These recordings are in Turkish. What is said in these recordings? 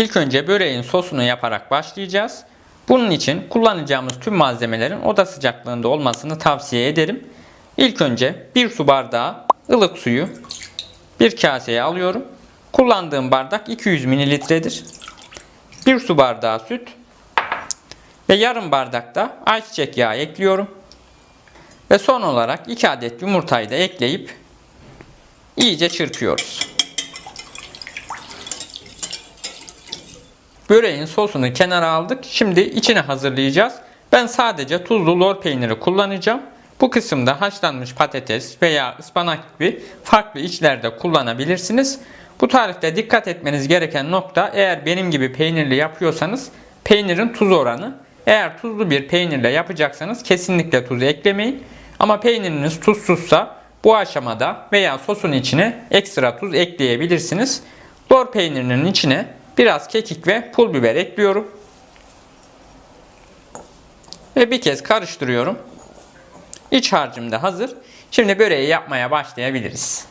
İlk önce böreğin sosunu yaparak başlayacağız. Bunun için kullanacağımız tüm malzemelerin oda sıcaklığında olmasını tavsiye ederim. İlk önce bir su bardağı ılık suyu bir kaseye alıyorum. Kullandığım bardak 200 mililitredir. Bir su bardağı süt ve yarım bardak da ayçiçek yağı ekliyorum. Ve son olarak 2 adet yumurtayı da ekleyip iyice çırpıyoruz. Böreğin sosunu kenara aldık. Şimdi içine hazırlayacağız. Ben sadece tuzlu lor peyniri kullanacağım. Bu kısımda haşlanmış patates veya ıspanak gibi farklı içlerde kullanabilirsiniz. Bu tarifte dikkat etmeniz gereken nokta eğer benim gibi peynirli yapıyorsanız peynirin tuz oranı. Eğer tuzlu bir peynirle yapacaksanız kesinlikle tuz eklemeyin. Ama peyniriniz tuzsuzsa bu aşamada veya sosun içine ekstra tuz ekleyebilirsiniz. Lor peynirinin içine biraz kekik ve pul biber ekliyorum. Ve bir kez karıştırıyorum. İç harcım da hazır. Şimdi böreği yapmaya başlayabiliriz.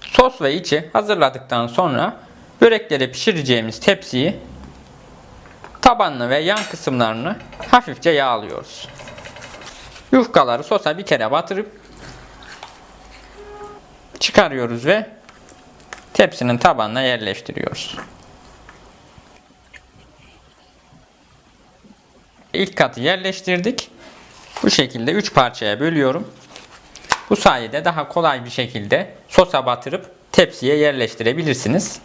Sos ve içi hazırladıktan sonra börekleri pişireceğimiz tepsiyi tabanını ve yan kısımlarını hafifçe yağlıyoruz. Yufkaları sosa bir kere batırıp çıkarıyoruz ve tepsinin tabanına yerleştiriyoruz. İlk katı yerleştirdik. Bu şekilde 3 parçaya bölüyorum. Bu sayede daha kolay bir şekilde sosa batırıp tepsiye yerleştirebilirsiniz.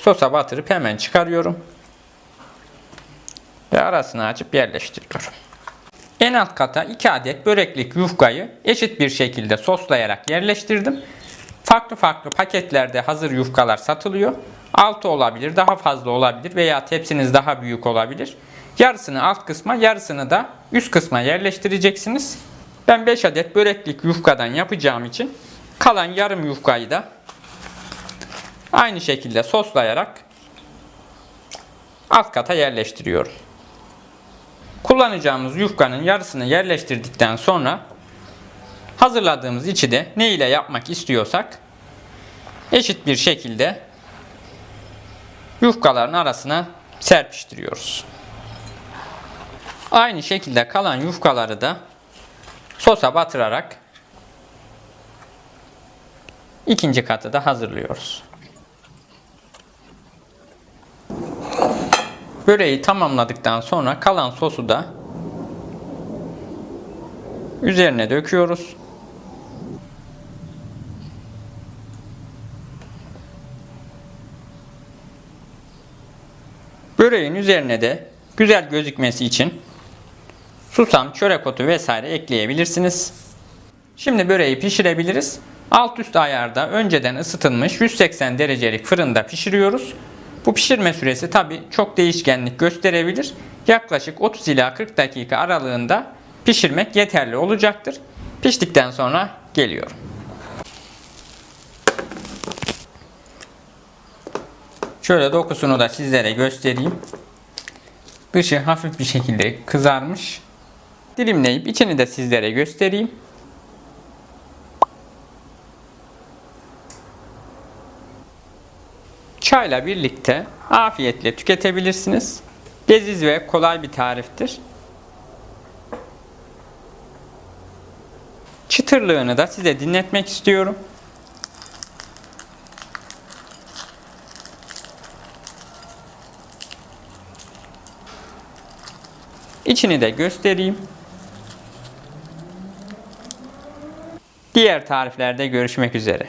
Sosa batırıp hemen çıkarıyorum. Ve arasını açıp yerleştiriyorum. En alt kata 2 adet böreklik yufkayı eşit bir şekilde soslayarak yerleştirdim. Farklı farklı paketlerde hazır yufkalar satılıyor. 6 olabilir, daha fazla olabilir veya tepsiniz daha büyük olabilir. Yarısını alt kısma, yarısını da üst kısma yerleştireceksiniz. Ben 5 adet böreklik yufkadan yapacağım için kalan yarım yufkayı da aynı şekilde soslayarak alt kata yerleştiriyorum. Kullanacağımız yufkanın yarısını yerleştirdikten sonra hazırladığımız içi de ne ile yapmak istiyorsak eşit bir şekilde yufkaların arasına serpiştiriyoruz. Aynı şekilde kalan yufkaları da sosa batırarak ikinci katı da hazırlıyoruz. Böreği tamamladıktan sonra kalan sosu da üzerine döküyoruz. Böreğin üzerine de güzel gözükmesi için susam, çörek otu vesaire ekleyebilirsiniz. Şimdi böreği pişirebiliriz. Alt üst ayarda önceden ısıtılmış 180 derecelik fırında pişiriyoruz. Bu pişirme süresi tabi çok değişkenlik gösterebilir. Yaklaşık 30 ila 40 dakika aralığında pişirmek yeterli olacaktır. Piştikten sonra geliyorum. Şöyle dokusunu da sizlere göstereyim. Dışı hafif bir şekilde kızarmış. Dilimleyip içini de sizlere göstereyim. Çayla birlikte afiyetle tüketebilirsiniz. Leziz ve kolay bir tariftir. Çıtırlığını da size dinletmek istiyorum. İçini de göstereyim. Diğer tariflerde görüşmek üzere.